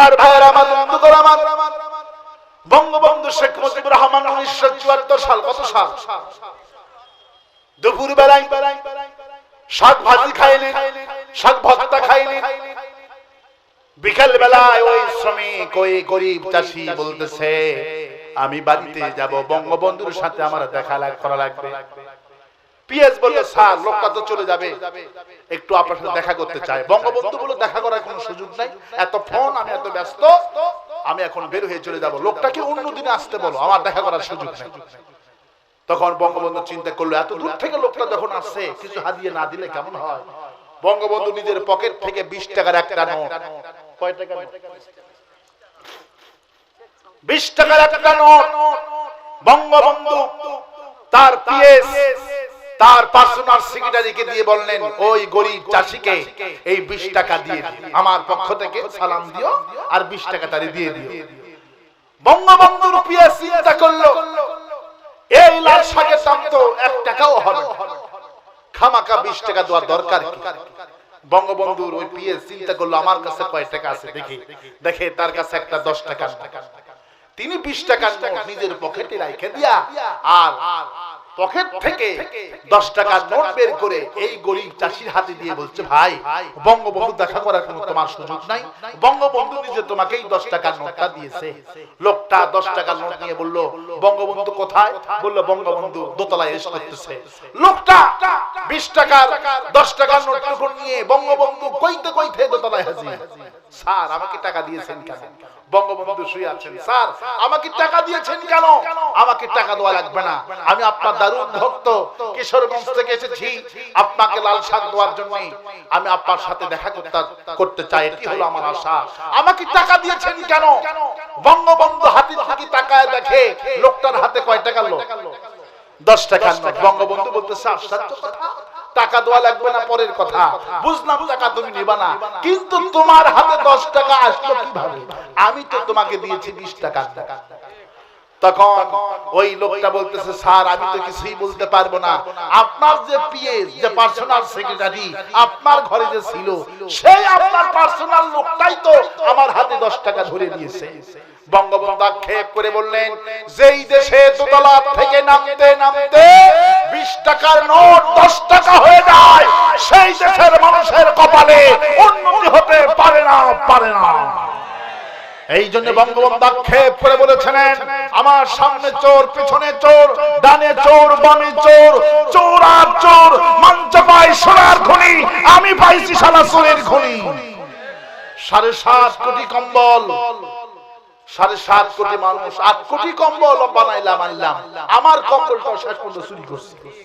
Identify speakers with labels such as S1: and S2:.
S1: আমার ভাইয়ের আমার বন্ধুদের আমার বঙ্গবন্ধু শেখ মুজিবুর রহমান উনিশশো চুয়াত্তর সাল কত সাল? দুপুর বেলায় শাক ভাজি খাইনি, শাক ভর্তা খাইনি। বিকেল বেলায় ওই শ্রমিক, ওই গরিব চাষি বলতেছে, আমি বাড়িতে যাব, বঙ্গবন্ধুর সাথে আমার দেখা লাগ, করা লাগবে। পিএস বলল স্যার লোকটা তো চলে যাবে। একটু আপনার সাথে দেখা করতে চাই। বঙ্গবন্ধু বলে দেখা করার কোনো সুযোগ নাই। এত ফোন আমি এত ব্যস্ত। আমি এখন বের হয়ে চলে যাব। লোকটাকে অন্য দিনে আসতে বলো। আমার দেখা করার সুযোগ নেই। তখন বঙ্গবন্ধু চিন্তা করল এত দূর থেকে লোকটা যখন আসছে কিছু হাদিয়ে না দিলে কেমন হয়? বঙ্গবন্ধু নিজের পকেট থেকে বিশ টাকার একটা নোট। কয় টাকা বিশ টাকার একটা নোট। বঙ্গবন্ধু তার পিএস তার পার্সোনাল সেক্রেটারিকে দিয়ে বললেন, ওই গরিব চাষিকে এই বিশ টাকা দিয়ে। আমার পক্ষ থেকে সালাম দিও আর বিশ টাকা তারে দিয়ে দিও। বঙ্গবন্ধুর পিএস চিন্তা করল, এই লাল শাকের দাম তো এক টাকাও হবে খামাকা বিশ টাকা দেওয়ার দরকার বঙ্গবন্ধুর ওই পিএস চিন্তা করল, আমার কাছে কয় টাকা আছে দেখি, দেখে তার কাছে একটা দশ টাকা তিনি বিশ নোট নিজের পকেটে রাখে দিয়া, আর পকেট থেকে দশ টাকার নোট বের করে এই গরিব চাষির হাতে দিয়ে বলছে ভাই বঙ্গবন্ধু দেখা করার কোনো তোমার সুযোগ নাই। বঙ্গবন্ধু নিজে তোমাকে এই দশ টাকার নোটটা দিয়েছে। লোকটা দশ টাকার নোট নিয়ে বলল বঙ্গবন্ধু কোথায়? বলল বঙ্গবন্ধু দোতলায় এসে করতেছে লোকটা বিশ টাকার দশ টাকার নোট নিয়ে বঙ্গবন্ধু কইতে কইতে দোতলায় হাজির। স্যার আমাকে টাকা দিয়েছেন কেন? বঙ্গবন্ধু শুয়ে আছেন। স্যার আমাকে টাকা দিয়েছেন কেন? আমাকে টাকা দেওয়া লাগবে না। আমি আপনার দারুণ ভক্ত। কিশোরগঞ্জ থেকে এসেছি। আপনাকে লাল শাক দেওয়ার জন্য আমি আপনার সাথে দেখা করতে করতে চাই। এটি হলো আমার আশা। আমাকে টাকা দিয়েছেন কেন? বঙ্গবন্ধু হাতি থেকে টাকায় দেখে লোকটার হাতে কয় টাকা লোক? দশ নোট। বঙ্গবন্ধু বলতেছে আশ্চর্য কথা। টাকা দেওয়া লাগবে না পরের কথা। বুঝলাম টাকা তুমি নিবা না। কিন্তু তোমার হাতে দশ টাকা আসলো কীভাবে? আমি তো তোমাকে দিয়েছি বিশ টাকা। তখন ওই লোকটা বলতেছে স্যার আমি তো কিছুই বলতে পারব না। আপনার যে পিএস যে পার্সোনাল সেক্রেটারি আপনার ঘরে যে ছিল সেই আপনার পার্সোনাল লোকটাই তো আমার হাতে দশ টাকা ধরে দিয়েছে বঙ্গবন্ধু আক্ষেপ করে বললেন যেই দেশে দোতলা থেকে নামতে নামতে বিশ টাকার নোট দশ টাকা হয়ে যায়। সেই দেশের মানুষের কপালে উন্নতি হতে পারে না পারে না। এই জন্য বঙ্গবন্ধু আক্ষেপ করে বলেছিলেন আমার সামনে চোর পিছনে চোর ডানে চোর বামে চোর চোর আর চোর মঞ্চ পাই সোনার খনি আমি পাইছি সালা চোরের খনি। সাড়ে সাত কোটি কম্বল সাড়ে সাত কোটি মানুষ, আট কোটি কম্বল বানাইলাম, আনলাম। আমার কম্বলটাও শেষ পর্যন্ত চুরি করছে।